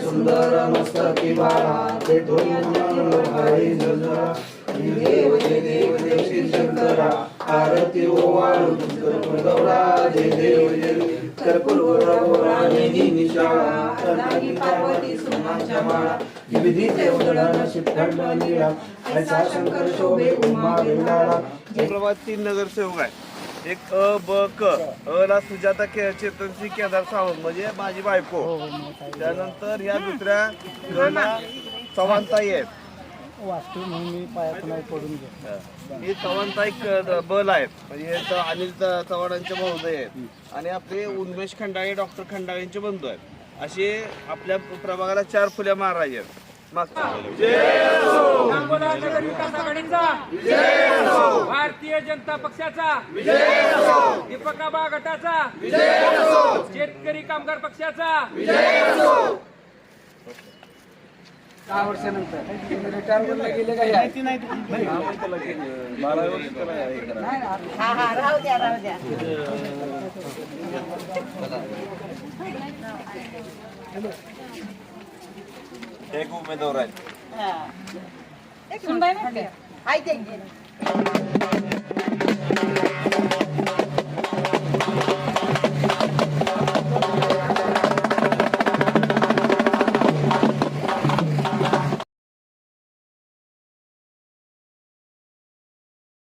सुंदर मस्तकी बाळा देव देव देव शंकरा आरती ओवाळू गौरा जय देव. जय कर्पूर गौरा गौरा निधी निशाळा पार्वती सुमांच्या माळा निळा ऐसा शंकर शोभे उमा तीन नगरसेवक आहे एक अ ब क अ ला सुजाता के चेतनसिंग केदार सावंत म्हणजे माझी बायको. त्यानंतर ह्या दुसऱ्या क ला चव्हाणताई आहेत. वास्तू म्हणून मी पायातून पडून घेतो ही. चव्हाणताई क- बल आहेत म्हणजे हे अनिल चव्हाणांचे भाऊजय आहेत. आणि आपले उन्मेष खंडाळे डॉक्टर खंडाळेंचे बंधू आहेत. असे आपल्या प्रभागाला चार फुल्या महाराज आहेत. मागच्या सांगोला नगर विकास आघाडीचा. भारतीय जनता पक्षाचा. दीपक आबा गटाचा. शेतकरी कामगार पक्षाचा. दहा वर्षानंतर. रिटायरमेंटला गेले का माहिती नाही हा हा राहू द्या राहू द्या. एक उमेदवार आहेत हा. एक सुनबाई नाही का? आहे ते.